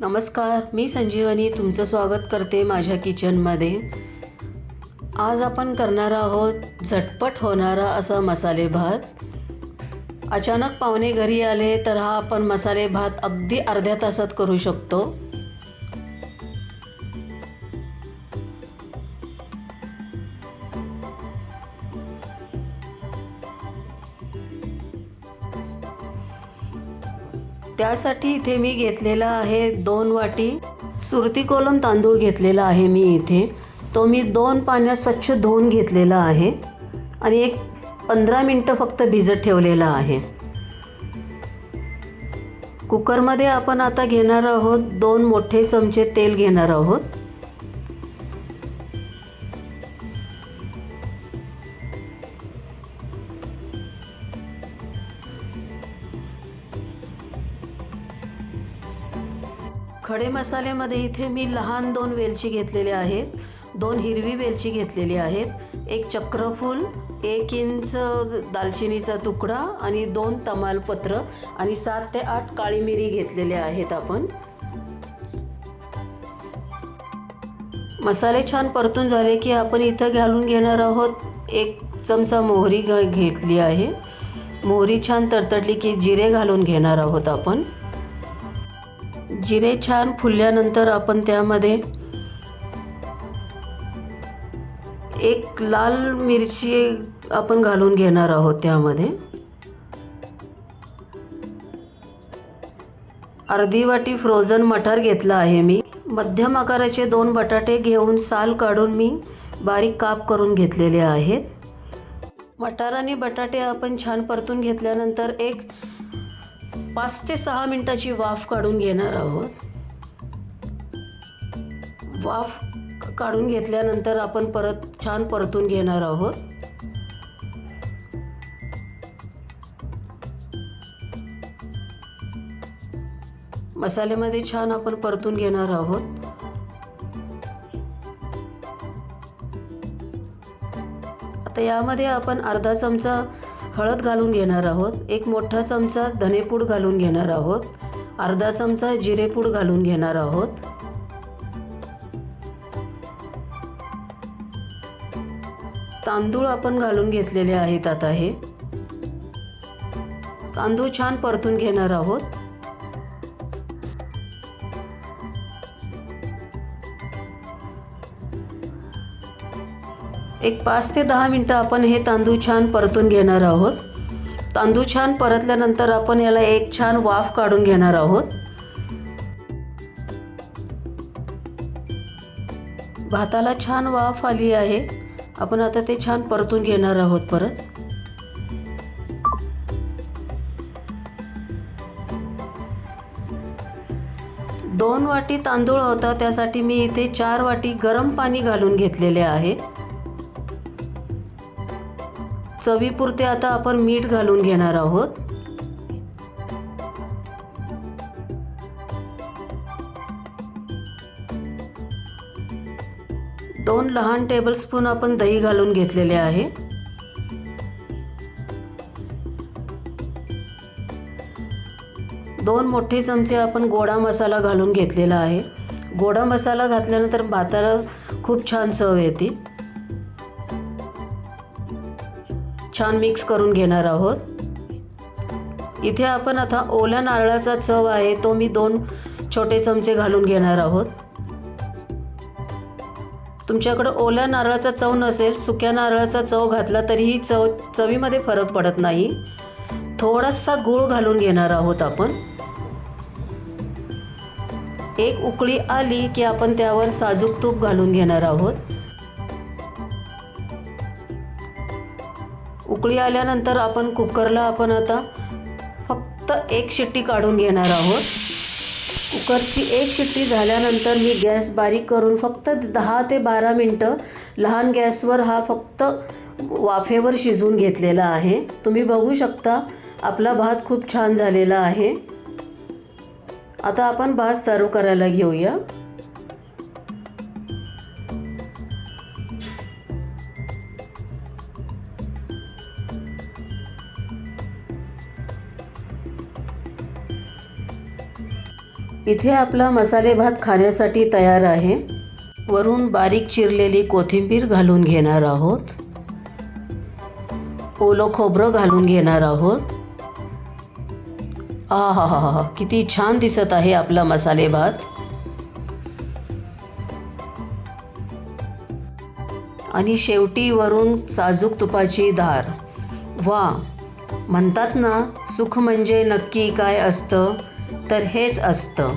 नमस्कार मी संजीवनी तुमचं स्वागत करते माझ्या किचनमध्ये. आज आपण करणार आहोत झटपट होणारा असा मसाले भात. अचानक पाहुणे घरी आले तर हा आपण मसाले भात अगदी अर्ध्या तासात करू शकतो. त्यासाठी इथे मी घेतलेला आहे दोन वाटी सुरती कोलम तांदूळ घेतलेला आहे मी इथे. तो मी दोन पाण्यात स्वच्छ धुवून घेतलेला आहे आणि एक पंधरा मिनटं फक्त भिजत ठेवलेला आहे. कुकरमध्ये आपण आता घेणार आहोत दोन मोठे चमचे तेल घेणार आहोत. खडे मसाल्यामध्ये इथे मी लहान दोन वेलची घेतलेले आहेत. दोन हिरवी वेलची घेतलेली आहेत. एक चक्रफूल एक इंच दालचिनीचा तुकडा आणि दोन तमालपत्र आणि सात ते आठ काळी मिरी घेतलेल्या आहेत आपण. मसाले छान परतून झाले की आपण इथं घालून घेणार आहोत एक चमचा मोहरी घ घेतली आहे. मोहरी छान तडतडली की जिरे घालून घेणार आहोत आपण. जिरे छान फुलल्यानंतर आपण त्यामध्ये एक लाल मिरची आपण घालून घेणार आहोत त्यामध्ये. अर्धी वाटी फ्रोझन मटार घेतला आहे मी. मध्यम आकाराचे दोन बटाटे घेऊन साल काढून मी बारीक काप करून घेतलेले आहेत. मटार आणि बटाटे आपण छान परतून घेतल्यानंतर एक पाच ते सहा मिनटाची वाफ काढून घेणार आहोत. वाफ काढून घेतल्यानंतर आपण परत छान परतून घेणार आहोत. मसाल्यामध्ये छान आपण परतून घेणार आहोत. आता यामध्ये आपण अर्धा चमचा हळद घालून घेणार आहोत एक मोठा चमचा धनेपूड घालून घेणार आहोत अर्धा चमचा जिरेपूड घालून घेणार आहोत. तांदूळ आपण घालून घेतलेले आहेत आता हे. तांदूळ छान परतून घेणार आहोत. एक पाच ते दहा मिनटं आपण हे तांदूळ छान परतून घेणार आहोत. तांदूळ छान परतल्यानंतर आपण याला एक छान वाफ काढून घेणार आहोत. भाताला छान वाफ आली आहे. आपण आता ते छान परतून घेणार आहोत परत. दोन वाटी तांदूळ होता त्यासाठी मी इथे चार वाटी गरम पाणी घालून घेतलेले आहे. चवीपुरते आता आपण मीठ घालून घेणार आहोत. दोन लहान टेबलस्पून आपण दही घालून घेतलेले आहे. दोन मोठे चमचे आपण गोडा मसाला घालून घेतलेला आहे. गोडा मसाला घातल्यानंतर भाताला खूप छान चव येते. छान मिक्स करून घेणार आहोत. इथे आपण आता ओल्या नारळाचा चव आहे तो मी दोन छोटे चमचे घालून घेणार आहोत. तुमच्याकडं ओल्या नारळाचा चव नसेल सुक्या नारळाचा चव घातला तरीही चव चवीमध्ये फरक पडत नाही. थोडासा गूळ घालून घेणार आहोत आपण. एक उकळी आली की आपण त्यावर साजूक तूप घालून घेणार आहोत. उकळी आल्यानंतर आपण कुकरला आपण आता फक्त एक शिट्टी काढून घेणार आहोत. कुकरची एक शिट्टी झाल्यानंतर मी गॅस बारीक करून फक्त दहा ते बारा मिनटं लहान गॅसवर हा फक्त वाफेवर शिजवून घेतलेला आहे. तुम्ही बघू शकता आपला भात खूप छान झालेला आहे. आता आपण भात सर्व करायला घेऊया. इथे आपला मसाले भात खाण्यासाठी तयार आहे. वरून बारीक चिरलेली कोथिंबीर घालून घेणार आहोत. ओलं खोबरं घालून घेणार आहोत. आ हा हा हा किती छान दिसत आहे आपला मसाले भात. आणि शेवटी वरून साजूक तुपाची धार वा म्हणतात ना सुख म्हणजे नक्की काय असतं? तर हेच असतं.